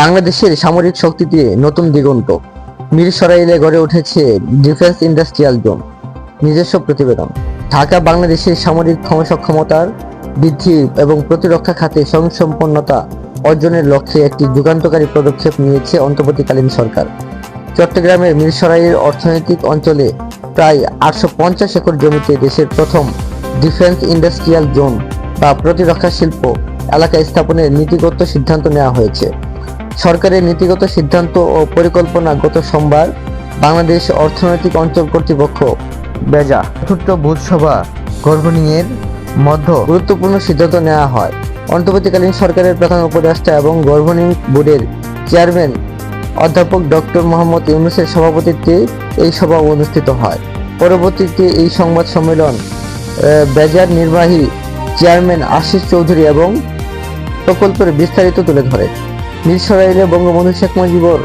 বাংলাদেশের সামরিক শক্তিতে নতুন দিগন্ত। মিরসরাইলে গড়ে উঠেছে ডিফেন্স ইন্ডাস্ট্রিয়াল জোন, নিজস্ব প্রতিবেদন। ঢাকা বাংলাদেশের সামরিক ক্ষমতার বৃদ্ধি এবং প্রতিরক্ষা খাতে স্বয়ংসম্পন্নতা অর্জনের লক্ষ্যে একটি যুগান্তকারী পদক্ষেপ নিয়েছে অন্তর্বর্তীকালীন সরকার। চট্টগ্রামের মিরসরাইয়ের অর্থনৈতিক অঞ্চলে প্রায় আটশো পঞ্চাশ একর জমিতে দেশের প্রথম ডিফেন্স ইন্ডাস্ট্রিয়াল জোন বা প্রতিরক্ষা শিল্প এলাকা স্থাপনের নীতিগত সিদ্ধান্ত নেওয়া হয়েছে। সরকারের নীতিগত সিদ্ধান্ত ও পরিকল্পনা গত সোমবার বাংলাদেশ অর্থনৈতিক অঞ্চল কর্তৃপক্ষ বেজা চতুর্থ বুধসভা গভর্নিংয়ের মধ্য গুরুত্বপূর্ণ সিদ্ধান্ত নেওয়া হয়। অন্তর্বর্তীকালীন সরকারের প্রধান উপদেষ্টা এবং গভর্নিং বোর্ডের চেয়ারম্যান অধ্যাপক ডক্টর মোহাম্মদ ইউনুসের সভাপতিত্বে এই সভা অনুষ্ঠিত হয়। পরবর্তীতে এই সংবাদ সম্মেলন বেজার নির্বাহী চেয়ারম্যান আশিস চৌধুরী এবং প্রকল্পের বিস্তারিত তুলে ধরে। মিরসরাইলে বঙ্গবন্ধু শেখ মুজিবুর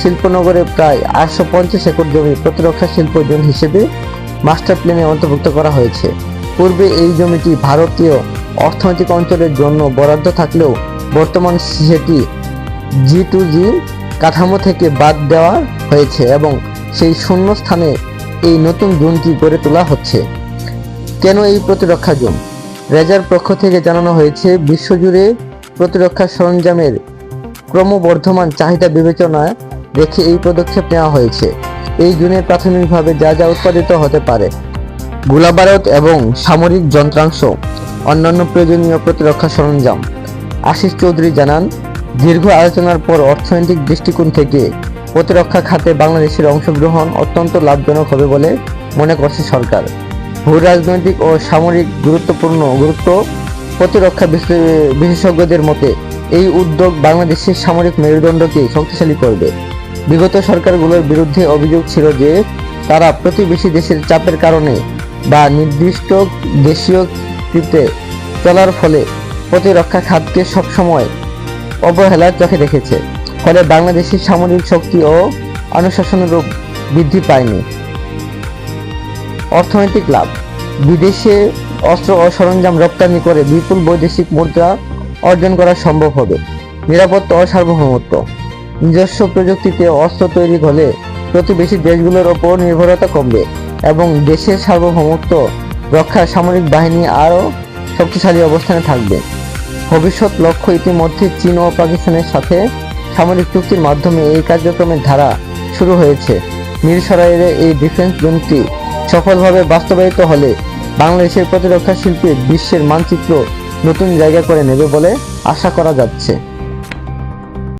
শিল্পনগরে প্রায় আটশো পঞ্চাশ একর জমি প্রতিরক্ষা শিল্প জোন হিসেবে মাস্টার প্ল্যানে অন্তর্ভুক্ত করা হয়েছে। পূর্বে এই জমিটি ভারতীয় অর্থনৈতিক অঞ্চলের জন্য বরাদ্দ থাকলেও বর্তমান সেটি জি টু জি কাঠামো থেকে বাদ দেওয়া হয়েছে এবং সেই শূন্য স্থানে এই নতুন জোনটি গড়ে তোলা হচ্ছে। কেন এই প্রতিরক্ষা জোন? রেজার পক্ষ থেকে জানানো হয়েছে, বিশ্বজুড়ে প্রতিরক্ষা সরঞ্জামের ক্রমবর্ধমান চাহিদা বিবেচনায় রেখে এই পদক্ষেপ নেওয়া হয়েছে। এই জোনে প্রাথমিকভাবে যা যা উৎপাদিত হতে পারে গোলাবারত এবং সামরিক যন্ত্রাংশ, অন্যান্য প্রয়োজনীয় প্রতিরক্ষা সরঞ্জাম। আশিস চৌধুরী জানান, দীর্ঘ আলোচনার পর অর্থনৈতিক দৃষ্টিকোণ থেকে প্রতিরক্ষা খাতে বাংলাদেশের অংশগ্রহণ অত্যন্ত লাভজনক হবে বলে মনে করছে সরকার। ভূ রাজনৈতিক ও সামরিক গুরুত্বপূর্ণ গুরুত্ব প্রতিরক্ষা বিশেষজ্ঞদের মতে, এই উদ্যোগ বাংলাদেশের সামরিক মেরুদণ্ডকে শক্তিশালী করবে। বিগত সরকারগুলোর বিরুদ্ধে অভিযোগ ছিল যে, তারা প্রতিবেশী দেশের চাপের কারণে বা নির্দিষ্ট দেশীয় কৃতে চলার ফলে প্রতিরক্ষা খাতকে সবসময় অবহেলার চোখে দেখেছে। ফলে বাংলাদেশের সামরিক শক্তি ও অনুশাসনের রূপ বৃদ্ধি পায়নি। অর্থনৈতিক লাভ। বিদেশে অস্ত্র ও সরঞ্জাম রপ্তানি করে বিপুল বৈদেশিক মুদ্রা অর্জন করা সম্ভব হবে। নিরাপত্তা ও সার্বভৌমত্ব। নিজস্ব প্রযুক্তিতে অস্ত্র তৈরি হলে প্রতিবেশী দেশগুলোর ওপর নির্ভরতা কমবে এবং দেশের সার্বভৌমত্ব রক্ষা সামরিক বাহিনী আরও শক্তিশালী অবস্থানে থাকবে। ভবিষ্যৎ লক্ষ্য ইতিমধ্যে চীন ও পাকিস্তানের সাথে সামরিক চুক্তির মাধ্যমে এই কার্যক্রমের ধারা শুরু হয়েছে। মিরসরাইয়ের এই ডিফেন্স জোনটি সফলভাবে বাস্তবায়িত হলে বাংলাদেশের প্রতিরক্ষা শিল্পে বিশ্বের মানচিত্র নতুন জায়গা করে নেবে বলে আশা করা যাচ্ছে।